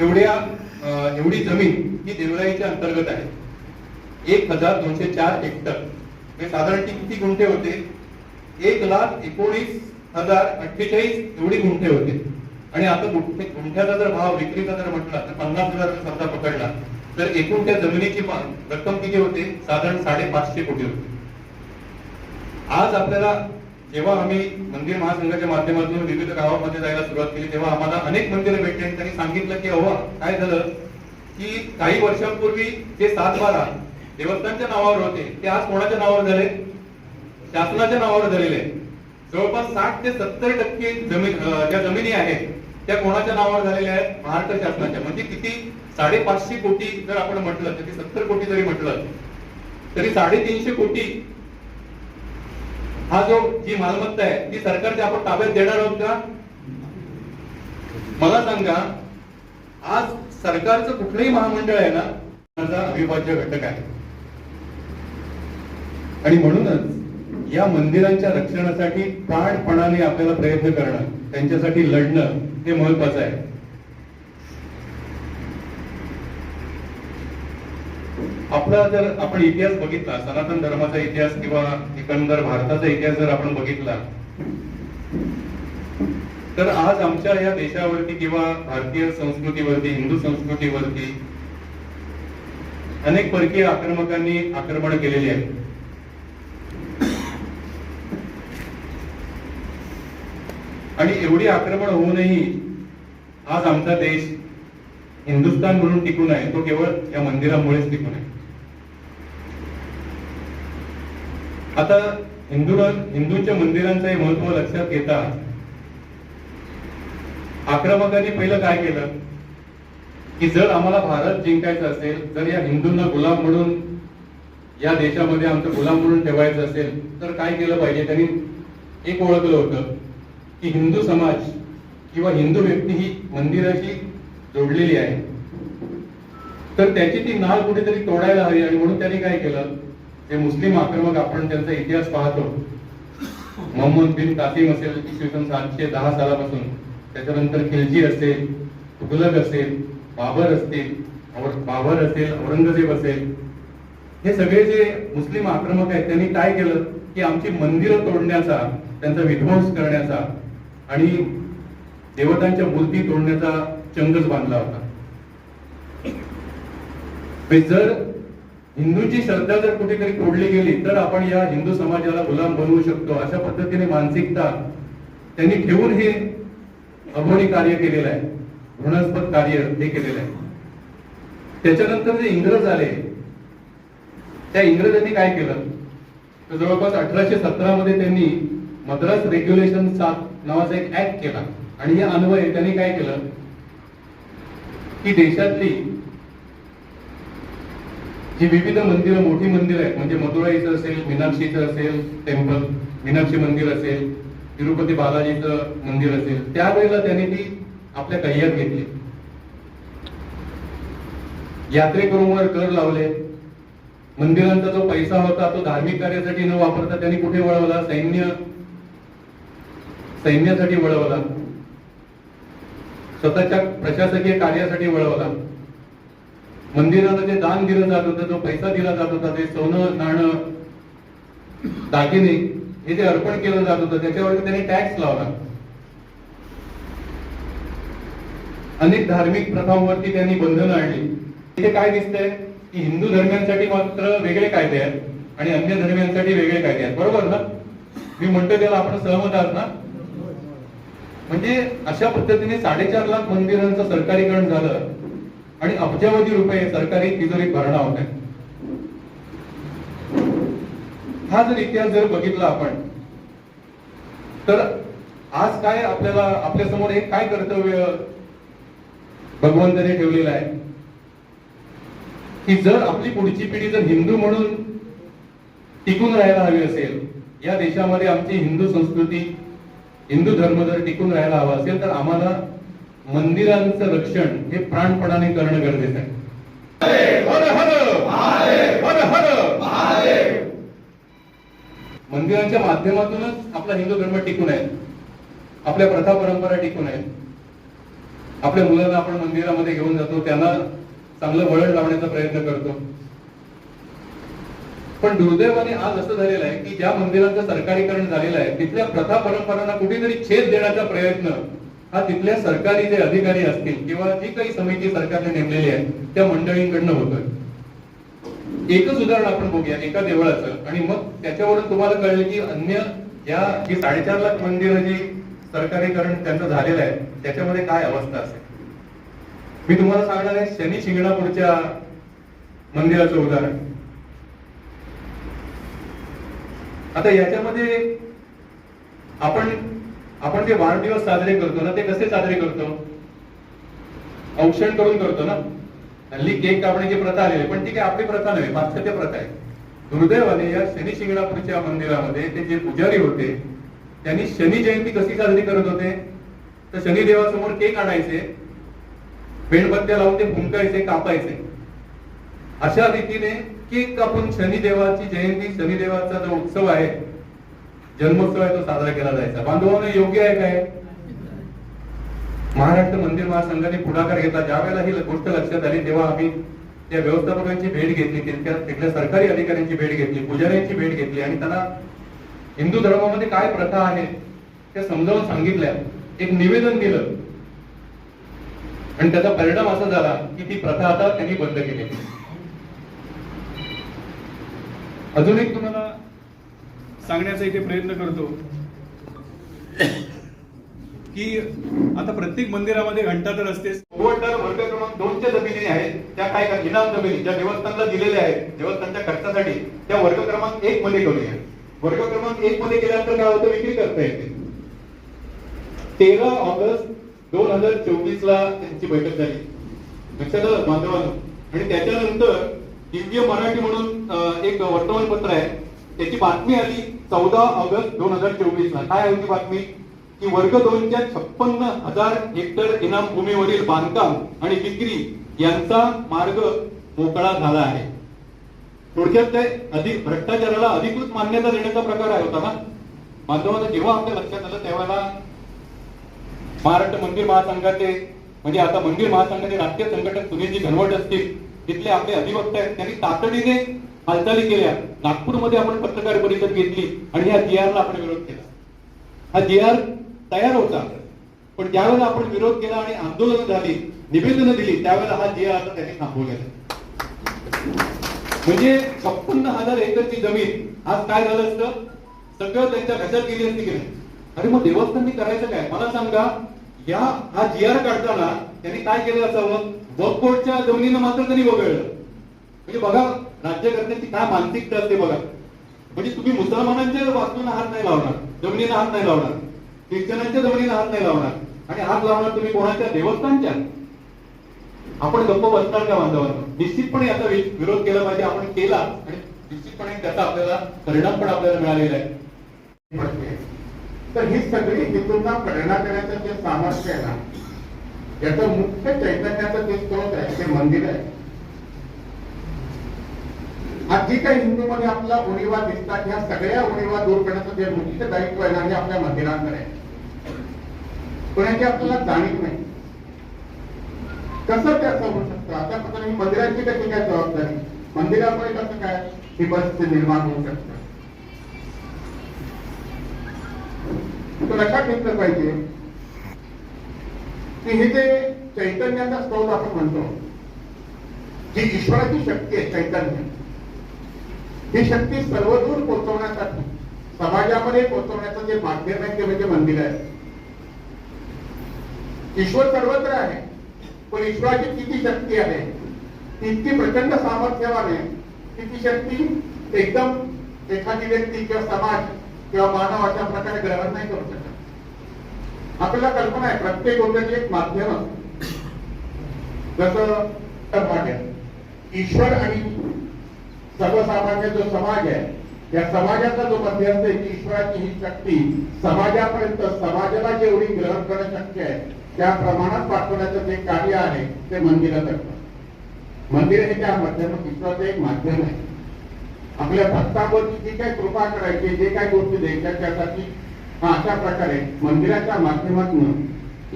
एवढ्या एवढी जमीन ही देवराईच्या अंतर्गत आहे. एक हजार दोनशे चार हेक्टर. म्हणजे साधारण ती किती गुंठे होते? एक लाख एकोणीस हजार अठ्ठेचाळीस एवढी गुंठे होते. आणि आता गुंठे गुंठ्याचा जर भाव विक्रीचा जर म्हटला तर पन्नास हजार जर समजा पकडला तर एकूण त्या जमिनीची रक्कम किती होते? साधारण साडेपाचशे कोटी होते. आज आपल्याला जेव्हा आम्ही मंदिर महासंघाच्या माध्यमातून विविध गावामध्ये जायला सुरुवात केली तेव्हा आम्हाला अनेक मंदिरं भेटली आणि त्यांनी सांगितलं की अव्वा काय झालं? की काही वर्षांपूर्वी जे सात बारा देवस्थानच्या नावावर होते ते आज कोणाच्या नावावर झाले? शासनाच्या नावावर झालेले जवळपास साठ ते सत्तर टक्के जमीन ज्या जमिनी आहेत त्या कोणाच्या नावावर झालेल्या आहेत? महाराष्ट्र शासनाच्या. म्हणजे किती? साडेपाचशे कोटी जर आपण म्हटलं तर सत्तर कोटी जरी म्हटलं तरी साडेतीनशे कोटी हा जो जी मालमत्ता आहे ती सरकारच्या आपण ताब्यात देणार आहोत का? मला सांगा आज सरकारचं कुठलंही महामंडळ आहे ना त्याचा अविभाज्य घटक आहे. आणि म्हणूनच या मंदिरांच्या रक्षणासाठी प्राणपणाने आपल्याला प्रयत्न करणं त्यांच्यासाठी लढणं हे महत्वाचं आहे. आपला जर आपण इतिहास बघितला सनातन धर्माचा इतिहास किंवा एकंदर भारताचा इतिहास जर आपण बघितला तर आज आमच्या या देशावरती किंवा भारतीय संस्कृतीवरती हिंदू संस्कृतीवरती अनेक परकीय आक्रमकांनी आक्रमण केलेली आहे आणि एवढी आक्रमण होऊनही आज आमचा देश हिंदुस्थान म्हणून टिकून आहे तो केवळ या मंदिरामुळेच टिकून आहे. आता हिंदू हिंदूंच्या मंदिरांचं महत्त्व लक्षात घेता आक्रमकांनी पहिलं काय केलं? की जर आम्हाला भारत जिंकायचा असेल जर या हिंदूंना गुलाम म्हणून या देशामध्ये आमचं गुलाम म्हणून ठेवायचं असेल तर काय केलं पाहिजे? त्यांनी एक ओळखलं होतं की हिंदू समाज किंवा हिंदू व्यक्ती ही मंदिराशी जोडलेली आहे. तर त्याची ती नाळ कुठेतरी तोडायला हवी आणि म्हणून त्यांनी काय केलं? जे मुस्लिम आक्रमक आपण त्यांचा इतिहास पाहतो मोहम्मद बिन कासिम असेल इसवी सन सातशे दहा सालापासून. त्याच्यानंतर खिलजी असेल तुगलक असेल बाबर असतील और- बाबर असेल औरंगजेब असेल. हे सगळे जे मुस्लिम आक्रमक आहेत त्यांनी काय केलं? की आमची मंदिरं तोडण्याचा त्यांचा विध्वंस करण्याचा आणि देवतांच्या मूर्ती तोडण्याचा चंगच बांधला होता. म्हणजे जर हिंदूंची श्रद्धा जर कुठेतरी तोडली गेली तर आपण या हिंदू समाजाला गुलाम बनवू शकतो. अशा पद्धतीने मानसिकता त्यांनी ठेवून हे अभोणी कार्य केलेलं आहे. घृणास्पद कार्य हे केलेलं आहे. त्याच्यानंतर जे इंग्रज आले त्या इंग्रजांनी काय केलं? तर जवळपास अठराशे सतरा मध्ये त्यांनी मद्रास रेग्युलेशन सात नावाचा एक ऍक्ट केला. आणि या अन्वय त्यांनी काय केलं? की देशातली जी विविध मंदिरं मोठी मंदिरं आहेत. म्हणजे मदुराईचं असेल मीनाक्षीचं असेल टेम्पल मीनाक्षी मंदिर असेल तिरुपती बालाजीचं मंदिर असेल त्यावेळेला त्यांनी ती आपल्या कह्यात घेतली. यात्रेकरूंवर कर लावले. मंदिरांचा जो पैसा होता तो धार्मिक कार्यासाठी न वापरता त्यांनी कुठे वळवला? सैन्य सैन्यासाठी वळवला. स्वतःच्या प्रशासकीय कार्यासाठी वळवला. मंदिराला जे दान दिलं जात होतं जो पैसा दिला जात होता ते सोनं नाणं दागिने हे जे अर्पण केलं जात होतं त्याच्यावरती त्यांनी टॅक्स लावला. अनेक धार्मिक प्रथांवरती त्यांनी बंधनं आणली. इथे काय दिसतंय? की हिंदू धर्मियांसाठी मात्र वेगळे कायदे आहेत आणि अन्य धर्मियांसाठी वेगळे कायदे आहेत. बरोबर ना? मी म्हणतो त्याला आपण सहमत आहात ना? म्हणजे अशा पद्धतीने साडेचार लाख मंदिरांचं सरकारीकरण झालं. आणि अब्जावधी रुपये सरकारी तिजोरीत भरणा होत. हा जर इतिहास जर बघितला आपण तर आज काय आपल्याला आपल्यासमोर एक काय कर्तव्य भगवंताने ठेवलेलं आहे? की जर आपली पुढची पिढी जर हिंदू म्हणून टिकून राहायला हवी असेल या देशामध्ये आमची हिंदू संस्कृती हिंदू धर्म जर टिकून राहायला हवा असेल तर आम्हाला मंदिरांचं रक्षण हे प्राणपणाने करणं गरजेचं आहे. मंदिरांच्या माध्यमातूनच आपला हिंदू धर्म टिकून आहे. आपल्या प्रथा परंपरा टिकून आहेत आपल्या मुलांना आपण मंदिरामध्ये घेऊन जातो त्यांना चांगलं वळण लावण्याचा प्रयत्न करतो. पण दुर्दैवाने आज असं झालेलं आहे की ज्या मंदिरांचं सरकारीकरण झालेलं आहे तिथल्या प्रथा परंपरांना कुठेतरी छेद देण्याचा प्रयत्न हा तिथल्या सरकारी जे अधिकारी असतील किंवा जी काही समिती सरकारने नेमलेली आहे त्या मंडळींकडनं होतोय. एकच उदाहरण आपण बघूया एका देवळाचं. आणि मग त्याच्यावरून तुम्हाला कळेल की अन्य या जी साडेचार लाख मंदिरं जी सरकारीकरण त्यांचं झालेलं आहे त्याच्यामध्ये काय अवस्था असेल? मी तुम्हाला सांगणार आहे शनी शिंगणापूरच्या मंदिराचं उदाहरण. आता याच्यामध्ये आपण आपण जे वाढदिवस साजरे करतो ना ते कसे साजरे करतो? औषण करून करतो ना? हल्ली केक कापण्याची प्रथा आलेली पण ती आहे आपली प्रथा नव्हे पाश्चात्य प्रथा आहे. दुर्दैवाने या शनी शिंगणापूरच्या मंदिरामध्ये ते जे पुजारी होते त्यांनी शनी जयंती कशी साजरी करत होते? तर शनिदेवासमोर केक आणायचे मेणबत्त्या लावून ते भुंकायचे कापायचे. अशा रीतीने केक कापून शनिदेवाची जयंती शनिदेवाचा जो उत्सव आहे जन्मोत्सव आहे तो साजरा केला जायचा. बांधवाने योग्य आहे काय? महाराष्ट्र मंदिर महासंघाने पुढाकार घेतला. ज्या वेळेला ही गोष्ट लक्षात आली तेव्हा आम्ही त्या व्यवस्थापकांची भेट घेतली तिथल्या तिथल्या सरकारी अधिकाऱ्यांची भेट घेतली पुजाऱ्यांची भेट घेतली आणि त्यांना हिंदू धर्मामध्ये काय प्रथा आहे त्या समजावून सांगितल्या. एक निवेदन दिलं आणि त्याचा परिणाम असा झाला की ती प्रथा आता त्यांनी बंद केली. अजून एक तुम्हाला सांगण्याचा इथे प्रयत्न करतो. की आता प्रत्येक मंदिरामध्ये घंटा तर असतेच. वर्ग क्रमांक दोनच्या जमिनी आहेत. त्या काय का इनाम जमिनी ज्या देवस्थानला दिलेल्या आहेत देवस्थानच्या खर्चासाठी त्या वर्ग क्रमांक एक मध्ये करूया वर्ग क्रमांक एक मध्ये केल्यानंतर काय होतं? विक्री करता येते. तेरा ऑगस्ट दोन हजार चोवीस ला त्यांची बैठक झाली. लक्षात आलं बांधवांनो? आणि त्याच्यानंतर दिव्य मराठी म्हणून एक वर्तमानपत्र आहे. त्याची बातमी आली चौदा ऑगस्ट दोन हजार चोवीस ला काय होती बातमी? की वर्ग दोनच्या छप्पन्न हजार हेक्टर इनाम भूमीवरील बांधकाम आणि विक्री यांचा मार्ग मोकळा झाला आहे. थोडक्यात ते अधिक भ्रष्टाचाराला अधिकृत मान्यता देण्याचा प्रकार आहे होता ना? बांधवांना जेव्हा आपल्या लक्षात आलं तेव्हा महाराष्ट्र मंदिर महासंघाचे म्हणजे आता मंदिर महासंघाचे राष्ट्रीय संघटक सुनीलजी घनवट असतील तिथले आपले अधिवक्ता आहेत. त्यांनी तातडीने हालचाली केल्या. नागपूरमध्ये आपण पत्रकार परिषद घेतली आणि ह्या जीआरला ला आपण विरोध केला. हा जी आर तयार होता. पण ज्यावेळेला आपण विरोध केला आणि आंदोलन झाली निवेदनं दिली त्यावेळेला हा जी आर त्यांनी थांबवलेला म्हणजे छप्पन्न हजार एकरची जमीन आज काय झालं असतं? सगळं त्यांच्या घशात गेली असती की नाही? अरे मग देवस्थाननी करायचं काय? मला सांगा या हा जी आर काढताना त्यांनी काय केलं असावं? वक्फ बोर्डच्या जमिनीनं मात्र त्यांनी वगळलं. म्हणजे बघा राज्यकर्त्यांची काय मानसिकता असते बघा. म्हणजे तुम्ही मुसलमानांच्या वास्तून हात नाही लावणार जमिनीला हात नाही लावणार ख्रिश्चनांच्या जमिनीला हात नाही लावणार. आणि हात लावणार तुम्ही कोणाच्या? देवस्थानच्या. आपण गप्प बसणार का बांधवांना निश्चितपणे याचा विरोध केला पाहिजे. आपण केला आणि निश्चितपणे त्याचा आपल्याला परिणाम पण आपल्याला मिळालेला आहे. तर ही सगळी हिंदूंना प्रेरणा देण्याचं जे सामर्थ्य आहे ना याचं मुख्य चैतन्याचं जे स्रोत आहे ते मंदिर आहे आज जी काही हिंदूमध्ये आपला उणीवा दिसतात ह्या सगळ्या उणीवा दूर करण्याचं जे मुख्य दायित्व आहे ना हे आपल्या मंदिरांकडे आहे. पण याची आपल्याला जाणीव नाही. कसं ते असं होऊ शकतं? आता पत्र ही मंदिराची कशी काय जबाबदारी? मंदिरामुळे कसं काय ही परिस्थिती निर्माण होऊ शकतं? तो लक्षात घेतलं पाहिजे की हे जे चैतन्याचा स्रोत आपण म्हणतो जी ईश्वराची शक्ती आहे चैतन्य. ही शक्ती सर्वदूर पोहोचवण्यासाठी समाजामध्ये पोहोचवण्याचं जे माध्यम आहे ते म्हणजे मंदिर आहे. ईश्वर सर्वत्र आहे पण ईश्वराची किती शक्ती आहे इतकी प्रचंड सामर्थ्यवान आहे की ती शक्ती एकदम एखादी व्यक्ती किंवा समाज किंवा मानव अशा प्रकारे ग्रहण नाही करू शकत. आपल्याला कल्पना आहे प्रत्येक गोष्टीचे एक माध्यम असतं. जसं टमाट ईश्वर आणि सर्वसामान्य जो समाज आहे या समाजाचा जो मध्य असते की ईश्वराची ही शक्ती समाजापर्यंत समाजाला जेवढी ग्रहण करणं शक्य आहे त्या प्रमाणात पाठवण्याचं जे कार्य आहे ते मंदिरात मंदिर हे त्या माध्यम ईश्वराचं एक माध्यम आहे. आपल्या भक्तावरती जी काही कृपा करायची जे काही गोष्टी द्यायच्या त्यासाठी हा अशा प्रकारे मंदिराच्या माध्यमातून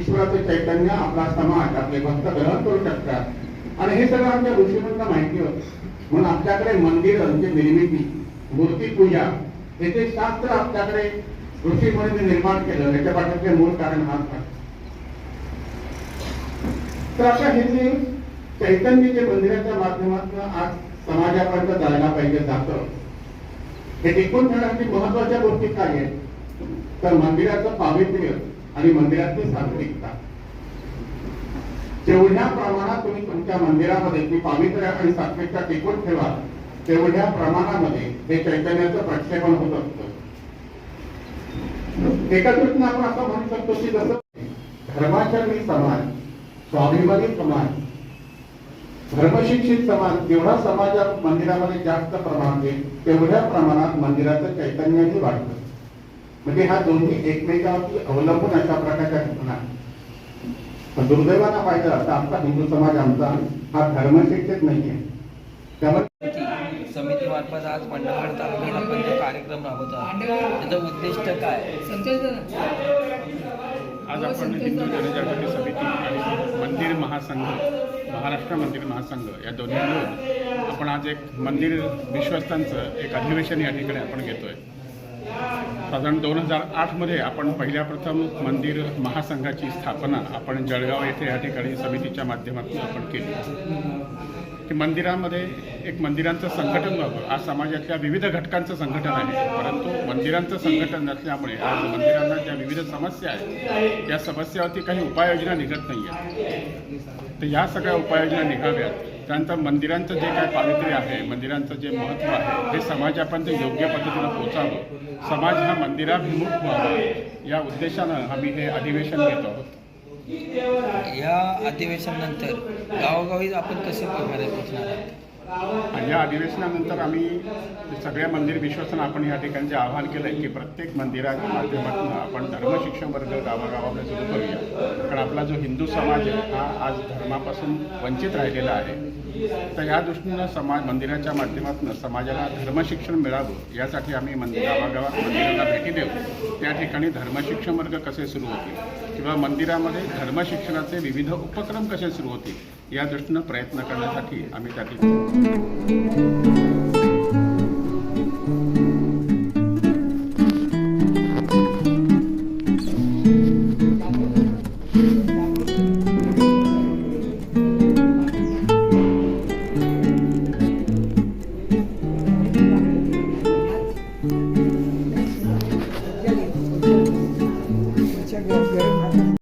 ईश्वराचं चैतन्य आपला समाज आपले भक्त ग्रहण करू शकतात. आणि हे सगळं आमच्या ऋषीमुलांना माहिती होतं. म्हणून आपल्याकडे मंदिर म्हणजे निर्मिती मूर्ती पूजा याचे शास्त्र आपल्याकडे ऋषीमुनींनी निर्माण केलं याच्या पाठीचे मूळ कारण हाच आहे. तर आता हे जे चैतन्य जे मंदिराच्या माध्यमातून आज समाजापर्यंत जायला पाहिजे जातं हे टिकून ठेवण्याची महत्त्वाच्या गोष्टी काय आहेत? तर मंदिराचं पावित्र्य आणि मंदिरातली सात्विकता जेवढ्या प्रमाणात तुम्ही तुमच्या मंदिरामध्ये ती पावित्र्य आणि सात्विकता टिकून ठेवा तेवढ्या प्रमाणामध्ये हे चैतन्याचं प्रक्षेपण होत असतं. एका आपण असं म्हणू शकतो की जसं धर्माचरणी समाज स्वाभिमानी समाज धर्मशिक्षित समाज जेवढा समाज मंदिरामध्ये जास्त प्रमाण देईल तेवढ्या प्रमाणात मंदिराचं चैतन्यही वाढतं. म्हणजे ह्या दोन्ही एकमेकांवरती अवलंबून अशा प्रकारच्या घटना पण दुर्दैवानं पाहिलं तर आमचा हिंदू समाज आमचा हा धर्मशिक्षित नाहीये त्यामुळे समितीमार्फत आज मंडळगड तालुक्यात आपण जो कार्यक्रम राबवत त्याचं उद्दिष्ट काय? आज आपण हिंदू जनजागृती समिती आणि मंदिर महासंघ महाराष्ट्र मंदिर महासंघ या दोन्ही मिळून आपण आज एक मंदिर विश्वस्तांचं एक अधिवेशन या ठिकाणी आपण घेतोय. साधारण दोन हजार आठमध्ये आपण पहिल्या प्रथम मंदिर महासंघाची स्थापना आपण जळगाव येथे या ठिकाणी समितीच्या माध्यमातून आपण केली. की मंदिरामध्ये एक मंदिरांचं संघटन व्हावं. आज समाजातल्या विविध घटकांचं संघटन आहे. परंतु मंदिरांचं संघटन नसल्यामुळे आज मंदिरांना ज्या विविध समस्या आहेत या समस्यावरती काही उपाययोजना निघत नाही आहेत तर या सगळ्या उपाययोजना निघाव्यात. त्यानंतर मंदिरांचं जे काय पावित्र्य आहे मंदिरांचं जे महत्त्व आहे हे समाजापर्यंत योग्य पद्धतीनं पोचावं समाज हा मंदिराभिमुख व्हावा या उद्देशानं आम्ही हे अधिवेशन घेत आहोत. या अधिवेशनानंतर गावोगावी आपण कसे प्रकारे पोहोचणार आहोत? आणि या अधिवेशनानंतर आम्ही सगळ्या मंदिर विश्वासानं आपण या ठिकाणचे आवाहन केलं आहे की प्रत्येक मंदिराच्या माध्यमातून आपण धर्मशिक्षण वर्ग गावागावाकडे सुरू करूया. कारण आपला जो हिंदू समाज आहे हा आज धर्मापासून वंचित राहिलेला आहे. तर या दृष्टीनं समाज मंदिराच्या माध्यमातून समाजाला धर्मशिक्षण मिळावं यासाठी आम्ही मंदिर गावागावात मंदिराला भेटी देऊ. त्या ठिकाणी धर्मशिक्षण वर्ग कसे सुरू होतील? किंवा मंदिरामध्ये धर्मशिक्षणाचे विविध उपक्रम कसे सुरू होतील या दृष्टीनं प्रयत्न करण्यासाठी आम्ही त्या ठिकाणी